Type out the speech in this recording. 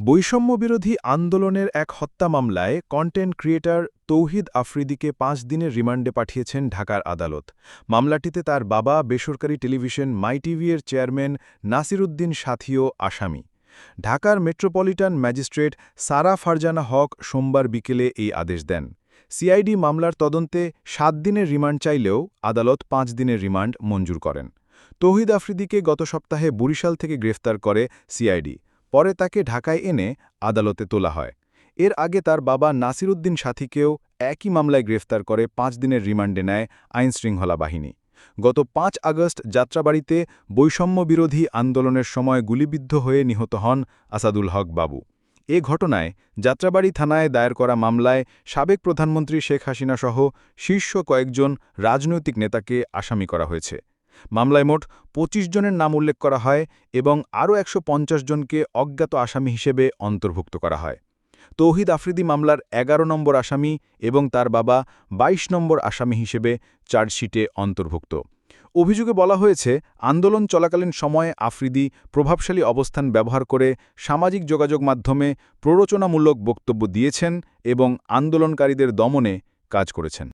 বৈষম্যবিরোধী আন্দোলনের এক হত্যা মামলায় কন্টেন্ট ক্রিয়েটর তৌহিদ আফ্রিদিকে পাঁচ দিনের রিমান্ডে পাঠিয়েছেন ঢাকার আদালত। মামলাটিতে তার বাবা, বেসরকারি টেলিভিশন মাই টিভির চেয়ারম্যান নাসিরুদ্দিন সাথীও আসামি। ঢাকার মেট্রোপলিটন ম্যাজিস্ট্রেট সারা ফারজানা হক সোমবার বিকেলে এই আদেশ দেন। সিআইডি মামলার তদন্তে সাত দিনের রিমান্ড চাইলেও আদালত পাঁচ দিনের রিমান্ড মঞ্জুর করেন। তৌহিদ আফ্রিদিকে গত সপ্তাহে বরিশাল থেকে গ্রেফতার করে সিআইডি। পরে তাকে ঢাকায় এনে আদালতে তোলা হয়। এর আগে তার বাবা নাসিরুদ্দিন সাথীকেও একই মামলায় গ্রেফতার করে, পাঁচ দিনের রিমান্ডে নেয় আইনশৃঙ্খলা বাহিনী। গত পাঁচ আগস্ট যাত্রাবাড়িতে বৈষম্যবিরোধী আন্দোলনের সময় গুলিবিদ্ধ হয়ে নিহত হন আসাদুল হক বাবু। এ ঘটনায় যাত্রাবাড়ি থানায় দায়ের করা মামলায় সাবেক প্রধানমন্ত্রী শেখ হাসিনা সহ শীর্ষ কয়েকজন রাজনৈতিক নেতাকে আসামি করা হয়েছে। মামলায় মোট ২৫ জনের নাম উল্লেখ করা হয় এবং আরও একশো পঞ্চাশ জনকে অজ্ঞাত আসামি হিসেবে অন্তর্ভুক্ত করা হয়। তৌহিদ আফ্রিদি মামলার ১১ নম্বর আসামি এবং তার বাবা ২২ নম্বর আসামি হিসেবে চার্জশিটে অন্তর্ভুক্ত। অভিযোগে বলা হয়েছে, আন্দোলন চলাকালীন সময়ে আফ্রিদি প্রভাবশালী অবস্থান ব্যবহার করে সামাজিক যোগাযোগ মাধ্যমে প্ররোচনামূলক বক্তব্য দিয়েছেন এবং আন্দোলনকারীদের দমনে কাজ করেছেন।